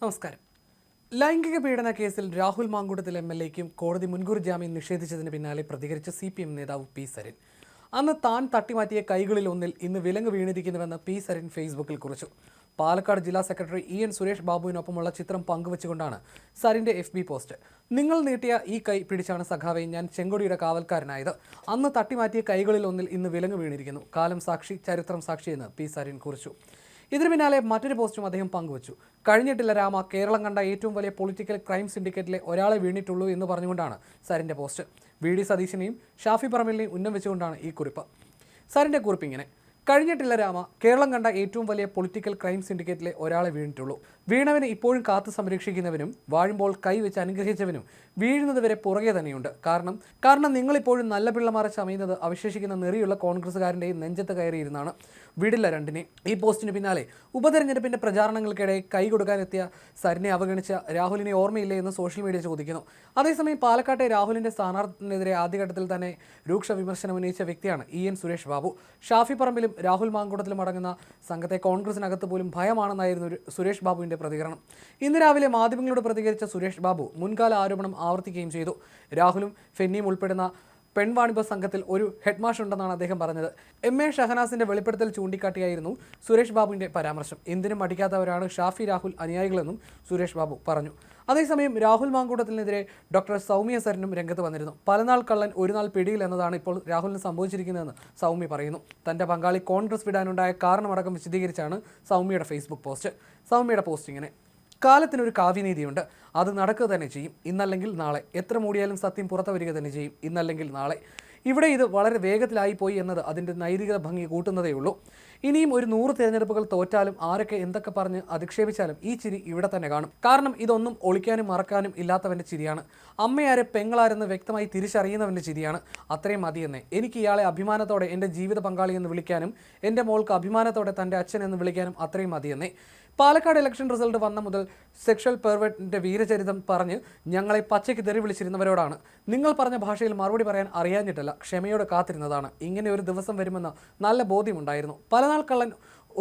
നമസ്കാരം. ലൈംഗിക പീഡന കേസിൽ രാഹുൽ മാങ്കൂട്ടത്തിൽ എം എൽ എക്കും കോടതി മുൻകൂർ ജാമ്യം നിഷേധിച്ചതിന് പിന്നാലെ പ്രതികരിച്ച സി പി എം നേതാവ് പി സരിൻ. അന്ന് താൻ തട്ടിമാറ്റിയ കൈകളിൽ ഒന്നിൽ ഇന്ന് വിലങ്ങ് വീണിരിക്കുന്നുവെന്ന് പി സരിൻ ഫേസ്ബുക്കിൽ കുറിച്ചു. പാലക്കാട് ജില്ലാ സെക്രട്ടറി ഇ എൻ സുരേഷ് ബാബുവിനൊപ്പമുള്ള ചിത്രം പങ്കുവച്ചുകൊണ്ടാണ് സരിന്റെ എഫ് ബി പോസ്റ്റ്. നിങ്ങൾ നീട്ടിയ ഈ കൈ പിടിച്ചാണ് സഖാവെ ഞാൻ ചെങ്കൊടിയുടെ കാവൽക്കാരനായത്. അന്ന് തട്ടിമാറ്റിയ കൈകളിൽ ഒന്നിൽ ഇന്ന് വിലങ്ങ് വീണിരിക്കുന്നു. കാലം സാക്ഷി ചരിത്രം സാക്ഷിയെന്ന് പി സരിൻ കുറിച്ചു. ഇതിനു പിന്നാലെ മറ്റൊരു പോസ്റ്റും അദ്ദേഹം പങ്കുവച്ചു. കഴിഞ്ഞിട്ടില്ല രാമ കേരളം കണ്ട ഏറ്റവും വലിയ പൊളിറ്റിക്കൽ ക്രൈം സിൻഡിക്കേറ്റിലെ ഒരാളെ വീണിട്ടുള്ളൂ എന്ന് പറഞ്ഞുകൊണ്ടാണ് സാറിന്റെ പോസ്റ്റ്. വി ഡി സതീശിനെയും ഷാഫി പറമ്പലിനെയും ഉന്നം വെച്ചുകൊണ്ടാണ് ഈ കുറിപ്പ്. സാറിന്റെ കുറിപ്പ് ഇങ്ങനെ. കഴിഞ്ഞിട്ടില്ല രാമ. കേരളം കണ്ട ഏറ്റവും വലിയ പൊളിറ്റിക്കൽ ക്രൈം സിൻഡിക്കേറ്റിലെ ഒരാളെ വീണിട്ടുള്ളൂ. വീണവനെ ഇപ്പോഴും കാത്തു സംരക്ഷിക്കുന്നവനും വാഴുമ്പോൾ കൈവച്ച് അനുഗ്രഹിച്ചവനും വീഴുന്നത് വരെ പുറകെ തന്നെയുണ്ട്. കാരണം കാരണം നിങ്ങളിപ്പോഴും നല്ല പിള്ളമാരെ ചമയുന്നത് അവശേഷിക്കുന്ന നെറിയുള്ള കോൺഗ്രസ്സുകാരന്റെയും നെഞ്ചത്ത് കയറിയിരുന്നാണ് വിടില്ല രണ്ടിനെ. ഈ പോസ്റ്റിന് പിന്നാലെ ഉപതെരഞ്ഞെടുപ്പിന്റെ പ്രചാരണങ്ങൾക്കിടെ കൈ കൊടുക്കാനെത്തിയ സരിനെ അവഗണിച്ച രാഹുലിനെ ഓർമ്മയില്ലേ എന്ന് സോഷ്യൽ മീഡിയ ചോദിക്കുന്നു. അതേസമയം പാലക്കാട്ടെ രാഹുലിന്റെ സ്ഥാനാർത്ഥിനെതിരെ ആദ്യഘട്ടത്തിൽ തന്നെ രൂക്ഷ വിമർശനം ഉന്നയിച്ച വ്യക്തിയാണ് ഇ എൻ സുരേഷ് ബാബു. ഷാഫി പറമ്പിലും രാഹുൽ മാങ്കൂട്ടത്തിലും അടങ്ങുന്ന സംഘത്തെ കോൺഗ്രസിനകത്ത് പോലും ഭയമാണെന്നായിരുന്നു സുരേഷ് ബാബുവിന്റെ പ്രതികരണം. ഇന്ന് രാവിലെ മാധ്യമങ്ങളോട് പ്രതികരിച്ച സുരേഷ് ബാബു മുൻകാല ആരോപണം ആവർത്തിക്കുകയും ചെയ്തു. രാഹുലും ഫെന്നിയും ഉൾപ്പെടുന്ന പെൺവാണിഭ സംഘത്തിൽ ഒരു ഹെഡ്മാഷ് ഉണ്ടെന്നാണ് അദ്ദേഹം പറഞ്ഞത്. എം എ ഷഹനാസിന്റെ വെളിപ്പെടുത്തൽ ചൂണ്ടിക്കാട്ടിയായിരുന്നു സുരേഷ് ബാബുവിന്റെ പരാമർശം. എന്തിനും അടിക്കാത്തവരാണ് ഷാഫി രാഹുൽ അനുയായികളെന്നും സുരേഷ് ബാബു പറഞ്ഞു. അതേസമയം രാഹുൽ മാങ്കൂട്ടത്തിനെതിരെ ഡോക്ടർ സൗമ്യ സരനും രംഗത്ത് വന്നിരുന്നു. പലനാൾ കള്ളൻ ഒരു നാൾ പിടിയിൽ എന്നതാണ് ഇപ്പോൾ രാഹുലിന് സംഭവിച്ചിരിക്കുന്നതെന്ന് സൗമ്യ പറയുന്നു. തന്റെ പങ്കാളി കോൺഗ്രസ് വിടാനുണ്ടായ കാരണമടക്കം വിശദീകരിച്ചാണ് സൗമ്യയുടെ ഫേസ്ബുക്ക് പോസ്റ്റ് സൗമ്യയുടെ പോസ്റ്റ് ഇങ്ങനെ. കാലത്തിനൊരു കാവ്യനീതിയുണ്ട്. അത് നടക്കുക തന്നെ ചെയ്യും. ഇന്നല്ലെങ്കിൽ നാളെ. എത്ര മൂടിയാലും സത്യം പുറത്തു വരിക തന്നെ ചെയ്യും. ഇന്നല്ലെങ്കിൽ നാളെ. ഇവിടെ ഇത് വളരെ വേഗത്തിലായി പോയി എന്നത് അതിന്റെ നൈതിക ഭംഗി കൂട്ടുന്നതേ ഉള്ളൂ. ഇനിയും ഒരു നൂറ് തിരഞ്ഞെടുപ്പുകൾ തോറ്റാലും ആരൊക്കെ എന്തൊക്കെ പറഞ്ഞ് അധിക്ഷേപിച്ചാലും ഈ ചിരി ഇവിടെ തന്നെ കാണും. കാരണം ഇതൊന്നും ഒളിക്കാനും മറക്കാനും ഇല്ലാത്തവന്റെ ചിരിയാണ്. അമ്മയാരെ പെങ്ങളാരെന്ന് വ്യക്തമായി തിരിച്ചറിയുന്നവന്റെ ചിരിയാണ്. അത്രയും മതിയെന്നേ. എനിക്ക് ഇയാളെ അഭിമാനത്തോടെ എന്റെ ജീവിത പങ്കാളി എന്ന് വിളിക്കാനും എന്റെ മോൾക്ക് അഭിമാനത്തോടെ തന്റെ അച്ഛൻ എന്ന് വിളിക്കാനും അത്രയും മതിയെന്നേ. പാലക്കാട് ഇലക്ഷൻ റിസൾട്ട് വന്ന മുതൽ സെക്ഷൽ പെർവെറ്റിന്റെ വീരചരിതം പറഞ്ഞ് ഞങ്ങളെ പച്ചയ്ക്ക് തെറി വിളിച്ചിരുന്നവരോടാണ്. നിങ്ങൾ പറഞ്ഞ ഭാഷയിൽ മറുപടി പറയാൻ അറിയാഞ്ഞിട്ടല്ല ക്ഷമയോടെ കാത്തിരുന്നതാണ്. ഇങ്ങനെ ഒരു ദിവസം വരുമെന്ന് നല്ല ബോധ്യമുണ്ടായിരുന്നു പലനാൾ കള്ളൻ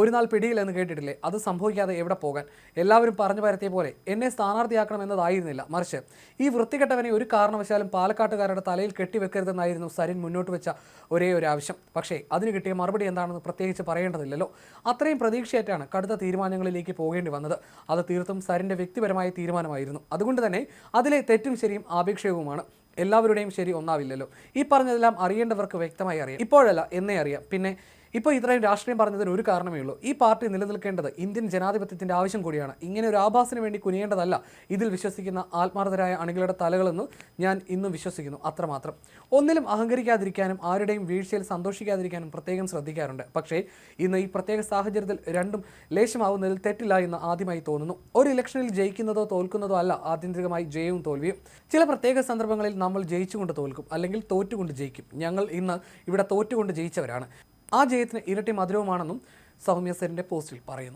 ഒരു നാൾ പിടിയില്ലെന്ന് കേട്ടിട്ടില്ലേ? അത് സംഭവിക്കാതെ എവിടെ പോകാൻ? എല്ലാവരും പറഞ്ഞു പരത്തിയ പോലെ എന്നെ സ്ഥാനാർത്ഥിയാക്കണം എന്നതായിരുന്നില്ല. മറിച്ച് ഈ വൃത്തികെട്ടവനെ ഒരു കാരണവശാലും പാലക്കാട്ടുകാരുടെ തലയിൽ കെട്ടിവെക്കരുതെന്നായിരുന്നു സരിൻ മുന്നോട്ട് വെച്ച ഒരേ ഒരു ആവശ്യം. പക്ഷേ അതിന് കിട്ടിയ മറുപടി എന്താണെന്ന് പ്രത്യേകിച്ച് പറയേണ്ടതില്ലല്ലോ. അത്രയും പ്രതീക്ഷയായിട്ടാണ് കടുത്ത തീരുമാനങ്ങളിലേക്ക് പോകേണ്ടി വന്നത്. അത് തീർത്തും സരിന്റെ വ്യക്തിപരമായ തീരുമാനമായിരുന്നു. അതുകൊണ്ട് തന്നെ അതിലെ തെറ്റും ശരിയും ആപേക്ഷകവുമാണ്. എല്ലാവരുടെയും ശരി ഒന്നാവില്ലല്ലോ. ഈ പറഞ്ഞതെല്ലാം അറിയേണ്ടവർക്ക് വ്യക്തമായി അറിയാം. ഇപ്പോഴല്ല എന്നേ അറിയാം. പിന്നെ ഇപ്പോൾ ഇത്രയും രാഷ്ട്രീയം പറഞ്ഞതിന് ഒരു കാരണമേ ഉള്ളൂ. ഈ പാർട്ടി നിലനിൽക്കേണ്ടത് ഇന്ത്യൻ ജനാധിപത്യത്തിന്റെ ആവശ്യം കൂടിയാണ്. ഇങ്ങനെ ഒരു ആഭാസിന് വേണ്ടി കുനിയേണ്ടതല്ല. ഇതിൽ വിശ്വസിക്കുന്ന ആത്മാർത്ഥരായ അണികളുടെ തലകളെന്ന് ഞാൻ ഇന്നും വിശ്വസിക്കുന്നു. അത്രമാത്രം. ഒന്നിലും അഹങ്കരിക്കാതിരിക്കാനും ആരുടെയും വീഴ്ചയിൽ സന്തോഷിക്കാതിരിക്കാനും പ്രത്യേകം ശ്രദ്ധിക്കാറുണ്ട്. പക്ഷേ ഇന്ന് ഈ പ്രത്യേക സാഹചര്യത്തിൽ രണ്ടും ലേശമാവുന്നതിൽ തെറ്റില്ല എന്ന് ആദ്യമായി തോന്നുന്നു. ഒരു ഇലക്ഷനിൽ ജയിക്കുന്നതോ തോൽക്കുന്നതോ അല്ല ആത്യന്തികമായി ജയവും തോൽവിയും. ചില പ്രത്യേക സന്ദർഭങ്ങളിൽ നമ്മൾ ജയിച്ചുകൊണ്ട് തോൽക്കും അല്ലെങ്കിൽ തോറ്റുകൊണ്ട് ജയിക്കും. ഞങ്ങൾ ഇന്ന് ഇവിടെ തോറ്റുകൊണ്ട് ജയിച്ചവരാണ്. ആ ജയത്തിന് ഇരട്ടി മധുരവുമാണെന്നും സൗമ്യ സെറിന്റെ പോസ്റ്റിൽ പറയുന്നു.